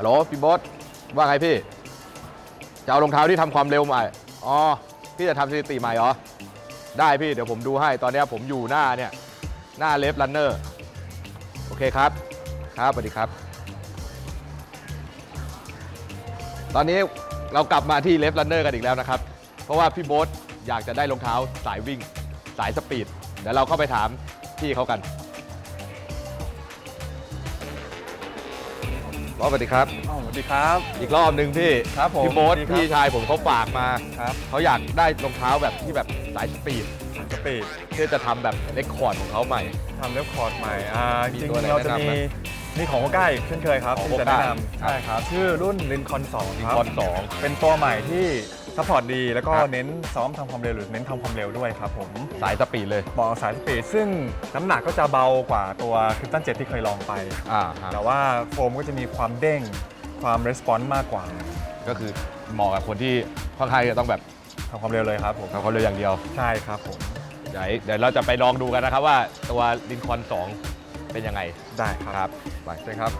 ฮัลโหลพี่โบอสว่าไงพี่ จะเอารองเท้าที่ทำความเร็วใหม่ อ๋อ พี่จะทำสถิติใหม่เหรอ ได้พี่เดี๋ยวผมดูให้ ตอนนี้ผมอยู่หน้าเนี่ย หน้าเลฟรันเนอร์ โอเคครับ ครับสวัสดีครับ ตอนนี้เรากลับมาที่เลฟรันเนอร์กันอีกแล้วนะครับ เพราะว่าพี่โบ๊ทอยากจะได้รองเท้าสายวิ่ง สายสปีด เดี๋ยวเราเข้าไปถามพี่เขากัน บอสสวัสดีครับ อ้าวสวัสดีครับ อีกรอบหนึ่งพี่ครับผมพี่โบ๊ทสวัสดีครับพี่ชายผมเขาฝากมาครับ เขาอยากได้รองเท้าแบบที่แบบสายสปีดสปีดเพื่อจะทำแบบเลคคอร์ดของเขาใหม่ ทำเล็บคอร์ดใหม่อ่ามีจริงตัวไหนๆเราจะแนะนำไหมมี นี่ของโอก้าอีกเช่นเคยครับของที่จะ Hoka แนะนำครับใช่ครับ ชื่อรุ่นลินคอน2ลิครับคอนสอง เป็นตัวใหม่ที่ซัพพอร์ตดี แล้วก็ครับ เน้นซ้อมทำความเร็วหรือเน้นทำความเร็วด้วยครับผมสายสปีดเลย เหมาะกับสายสปีดซึ่งน้ำหนักก็จะเบากว่าตัวคริปตันเจ็ที่เคยลองไป อ่าฮะแต่ว่าโฟมก็จะมีความเด้งความรีสปอนส์มากกว่าก็คือเหมาะกับคนที่ค่อนข้างจะต้องแบบทำความเร็วเลยครับผมทำความเร็วอย่างเดียว ใช่ครับผม เดี๋ยวเดี๋ยวเราจะไปลองดูกันนะครับว่าตัวลินคอน2 เป็นยังไงได้ครับครับไปใช่ครับ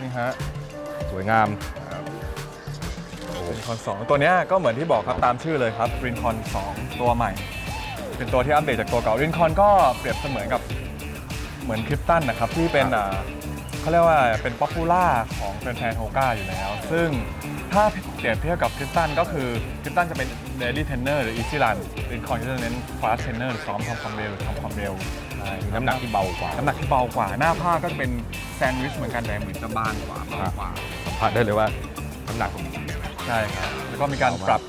นี่ฮะสวยงามรินคอน2ตัวเนี้ยก็เหมือนที่บอกครับตามชื่อเลยครับรินคอน2ตัวใหม่ เป็นตัวที่อัปเดตจากตัวเก่ารินคอนก็เปรียบเสมือนกับเหมือนคริปตันนะครับที่เป็นอ่าเขาเรียกว่าเป็นป๊อปปูล่าของแฟนๆโฮก้าอยู่แล้ว ซึ่งถ้าเปรียบเทียบกับคริปตันก็คือคริปตันจะเป็นเดลี่เทนเนอร์หรืออีซี่รันรินคอนจะเน้นฟาสเทนเนอร์ซ้อมทำความเร็วหรือทำความเร็วใช่ มีน้ำหนักที่เบากว่าน้ำหนักที่เบากว่า หน้าผ้าก็จะเป็นแซนด์วิชเหมือนกันแต่เหมือนจะบางกว่าเบากว่าสัมผัสได้เลยว่าน้ำหนักใช่ครับแล้วก็มีการปรับ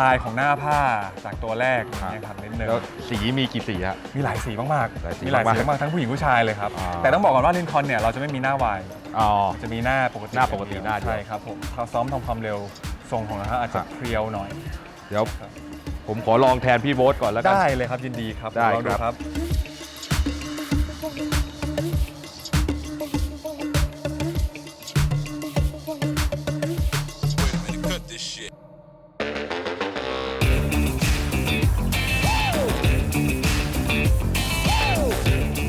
ลายของหน้าผ้าจากตัวแรกครับนะครับนิดนึงแล้วสีมีกี่สีฮะมีหลายสีมากหลายสีๆมีหลายสีมากๆมากๆทั้งผู้หญิงผู้ชายเลยครับอ่าแต่ต้องบอกก่อนว่าลินคอนเนี่ยเราจะไม่มีหน้าวายอ๋อจะมีหน้าปกติหน้าปกติหน้าเดียวใช่ครับผมเขาซ้อมทำความเร็วทรงของเราอาจครัจะบเพรียวหน่อย เดี๋ยวผมขอลองแทนพี่โบ๊ทก่อนแล้วกัน ได้เลยครับยินดีครับได้ลองดูครับ ครับ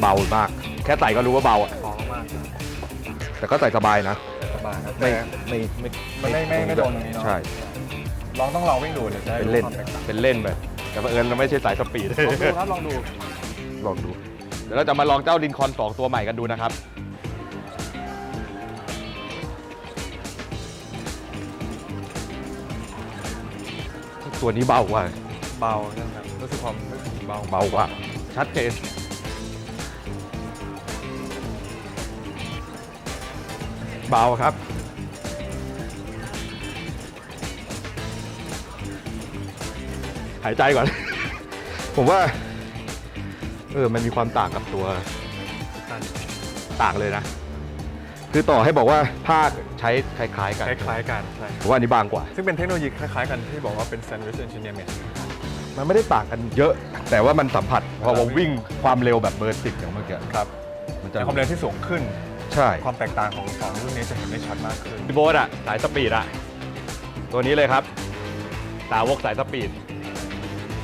เบามาก แค่ใส่ก็รู้ว่าเบาอะพอมากแต่ก็ใส่สบายนะ สบายครับไม่แต่ไม่ไม่ไม่ไม่ไม่ไม่โดนตรงนี้เนอะใช่ ลองต้องลองวิ่งดูเดี๋ยวจะได้เป็นรู้เล่นความแตกต่างเป็นเล่นไปแต่บังเอิญเราไม่ใช่สายสปีด ลองดูครับลองดู ลองดู เดี๋ยวเราจะมาลองเจ้าลินคอน2ตัวใหม่กันดูนะครับ ตัวนี้เบากว่า เบาใช่ไหมครับรู้สึกความรู้สึกเบาเบากว่า ชัดเจน เบาครับ หายใจก่อน ผมว่า เออ มันมีความต่างกับตัว ต่างเลยนะ คือต่อให้บอกว่าภาคใช้คล้ายๆกันคล้ายๆกันใช่ผมว่าอันนี้บางกว่า ซึ่งเป็นเทคโนโลยีคล้ายๆกันที่บอกว่าเป็น sandwich engineering มันไม่ได้ต่างกันเยอะ แต่ว่ามันสัมผัสพอว่าวิ่งความเร็วแบบเบอร์สิบอย่างเมื่อกี้ครับมันจะแต่ความเร็วที่สูงขึ้น ใช่ ความแตกต่างของสองรุ่นนี้จะเห็นได้ชัดมากขึ้นพี่โบ๊ทอะสายสปีดอะตัวนี้เลยครับสาวกสายสปีด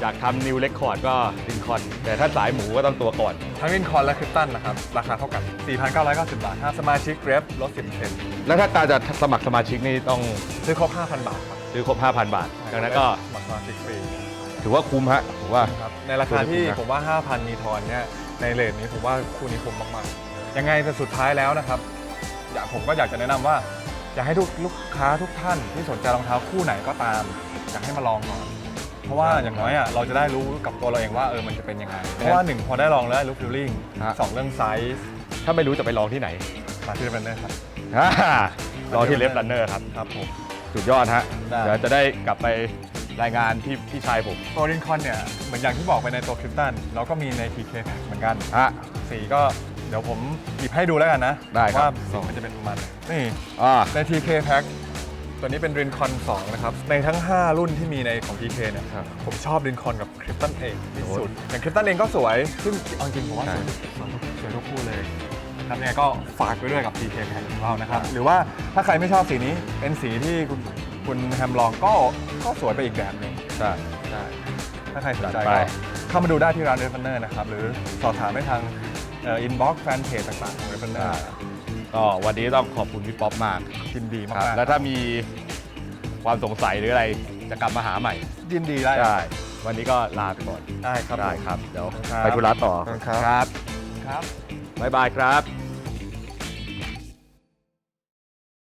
อยากทำนิวเรคคอร์ดก็ลินคอนแต่ถ้าสายหมูก็ต้องตัวก่อน ทั้งวินคอนและคริปตันนะครับ ราคาเท่ากัน 4,990 บาท ถ้าสมาชิกเกรฟลด 10%แล้วถ้าการจะสมัครสมาชิกนี่ต้องซื้อครบ 5,000 บาทครับซื้อครบ 5,000 บาทดังนั้นก็สมัครสมาชิกฟรีถือว่าคุ้มฮะผมว่าครับในราคาที่คุ้มนะผมว่า 5,000 มีทอนเนี่ยในเลทนี้ผมว่าคู่นี้คุ้มมากๆ ยังไงแต่สุดท้ายแล้วนะครับอยากผมก็อยากจะแนะนำว่า อยากให้ทุกลูกค้าทุกท่านที่สนใจรองเท้าคู่ไหนก็ตาม อยากให้มาลองก่อน เพราะว่าอย่างน้อยอะเราจะได้รู้กับตัวเราเองว่าเออมันจะเป็นยังไง เพราะว่าหนึ่งพอได้ลองแล้วได้รู้ฟีลลิ่งฮะ สองเรื่องไซส์ถ้าไม่รู้จะไปลองที่ไหนมาที่เรนเนอร์ครับฮ่ารอที่เลฟรันเนอร์ครับ ครับผม สุดยอดฮะ ได้ เดี๋ยวจะได้กลับไปรายงานพี่พี่ชายผมตัวรินคอนเนี่ยเหมือนอย่างที่บอกไปในตัวคริปตันเราก็มีใน TK Pack เหมือนกัน ฮะ สีก็เดี๋ยวผมหยิบให้ดูแล้วกันนะได้ครับ ว่าสีมันจะเป็นประมาณไหนนี่อ่า ใน TK Pack ตัวนี้เป็น Rincon 2นะครับ ในทั้ง 5 รุ่นที่มีในของ TK เนี่ยครับ ผมชอบ Rincon กับ Krypton เองที่สุดอย่าง Krypton เองก็สวย ซึ่งเอาจริงผมว่าใช่สวยทุกสวยทุกคู่เลยนะครับเนี่ยก็ฝากไว้ด้วยกับ TK Pack ของเรานะครับ หรือว่าถ้าใครไม่ชอบสีนี้เป็นสีที่คุณคุณแฮมลองก็ก็สวยไปอีกแบบหนึ่งใช่ได้ถ้าใครสนใจจัดไปก็เข้ามาดูได้ที่ร้านเรฟเนอร์นะครับ หรือสอบถามได้ทางอินบ็อกซ์แฟนเพจต่างๆของเรฟเนอร์ ก็วันนี้ต้องขอบคุณพี่ป๊อปมากยินดีครัมาบกๆแล้วถ้ามีความสงสัยหรืออะไรจะกลับมาหาใหม่ยินดีได้ได้วันนี้ก็ลาไปก่อนได้ครับได้ผม ครับเดี๋ยวครับ ไปธุระต่อครับ ครับครับบ๊ายบายครับ